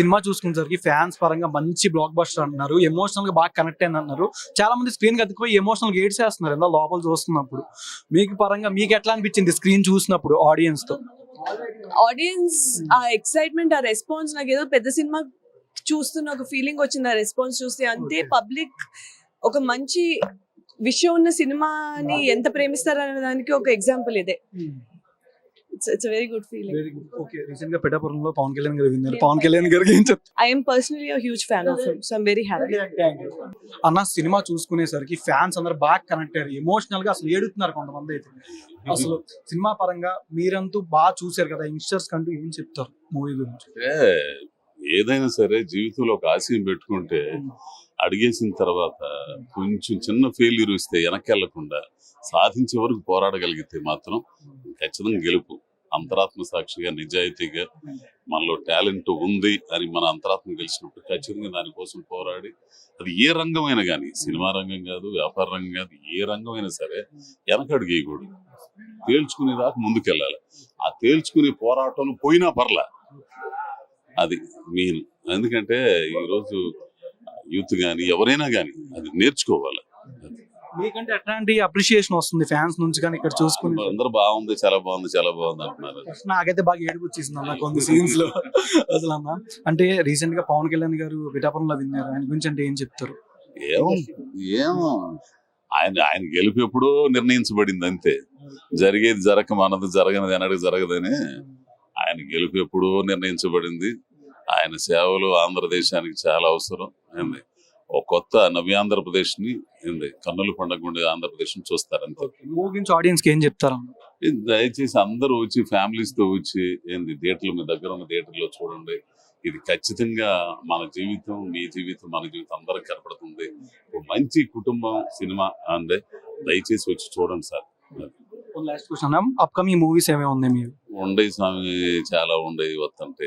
Cinema చూసుకునేసరికి fans పరంగా మంచి బ్లాక్ బస్టర్ అంటున్నారు ఎమోషనల్గా బాగా కనెక్ట్ అయింది అంటున్నారు చాలా మంది స్క్రీన్కి అతుకుపోయి ఎమోషనల్ గేట్ చేస్తున్నారు ఎలా లోపల చూస్తున్నప్పుడు. మీకు పరంగా మీకు ఎట్లా అనిపించింది స్క్రీన్ చూసినప్పుడు ఆడియన్స్తో? ఆడియన్స్ ఆ ఎక్సైట్మెంట్ ఆ రెస్పాన్స్ నాకు ఏదో పెద్ద సినిమా చూస్తున్న ఒక ఫీలింగ్ వచ్చింది. ఆ రెస్పాన్స్ చూస్తే అంతే. పబ్లిక్ ఒక మంచి విషయం ఉన్న సినిమాని ఎంత ప్రేమిస్తారు అనే దానికి ఒక ఎగ్జాంపుల్ ఇదే. It's it's very good feeling very good okay రీసెంట్గా పిఠాపురంలో పవన్ కళ్యాణ్ గారు విన్నారు. పవన్ కళ్యాణ్ గారికి ఏం చెప్తారు I'm personally huge fan of him so I'm very happy అన్న సినిమా చూసుకునేసరికి ఫ్యాన్స్ అందరు బాగా కనెక్ట్ అయ్యారు. ఎమోషనల్గా అసలు ఏడుతున్నారు కొంతమంది అయితే. అసలు సినిమా పరంగా మీరంతూ బాగా చూసారు కదా యంగ్స్టర్స్ కంటూ ఏం చెప్తారు మూవీ గురించి? ఏదైనా సరే జీవితంలో ఒక ఆశయం పెట్టుకుంటే అడిగేసిన తర్వాత కొంచెం చిన్న ఫెయిల్యూర్ ఇస్తే వెనక్కి వెళ్ళకుండా సాధించే వరకు పోరాడగలిగితే మాత్రం ఖచ్చితంగా గెలుపు. అంతరాత్మ సాక్షిగా నిజాయితీగా మనలో టాలెంట్ ఉంది అని మన అంతరాత్మ గెలిచినప్పుడు ఖచ్చితంగా దానికోసం పోరాడి అది ఏ రంగమైనా కానీ సినిమా రంగం కాదు వ్యాపార రంగం కాదు ఏ రంగమైనా సరే వెనకడుగు తేల్చుకునే తేల్చుకునేదాకా ముందుకెళ్ళాలి. ఆ తేల్చుకునే పోరాటం పోయినా పర్లా. అది మెయిన్. ఎందుకంటే ఈరోజు యూత్ కానీ ఎవరైనా కానీ అది నేర్చుకోవాలి. మీకంటే ఎట్లాంటి అప్రిషియేషన్ వస్తుంది ఫ్యాన్స్ నుంచి కానీ ఇక్కడ చూసుకుని? అందరూ బాగుంది చాలా బాగుంది చాలా బాగుంది అంటున్నారు. నాకైతే బాగా ఏడుపు వచ్చేసింది అన్న కొన్ని సీన్స్లో. అసలు అన్న అంటే రీసెంట్గా పవన్ కళ్యాణ్ గారు పిఠాపురంలో విన్నారు ఆయన గురించి అంటే ఏం చెప్తారు? ఏమో ఏమో. ఆయన ఆయన గెలుపు ఎప్పుడో నిర్ణయించబడింది అంతే. జరిగేది జరగక మనది జరగనిది అనడికి జరగదని ఆయన గెలుపు ఎప్పుడో నిర్ణయించబడింది. ఆయన సేవలు ఆంధ్రదేశానికి చాలా అవసరం. ఒక కొత్త నవ్యాంధ్రప్రదేశ్ని ఏంది? కన్నుల పండుగ ఉండే ఆంధ్రప్రదేశ్ని చూస్తారు అంతే మూవీ గురించి ఆడియన్స్కి ఏం చెప్తారు? ఇది దయచేసి అందరూ వచ్చి ఫ్యామిలీస్తో వచ్చి ఏంది? థియేటర్లు మీ దగ్గర ఉన్న థియేటర్లో చూడండి. ఇది ఖచ్చితంగా మన జీవితం మీ జీవితం మన జీవితం అందరికి కనపడుతుంది. ఒక మంచి కుటుంబం సినిమా అంటే దయచేసి వచ్చి చూడండి sir. Last question upcoming movies ఏమేమి ఉన్నాయి మీరు? ఉండే స్వామి చాలా ఉండే వస్తుంటే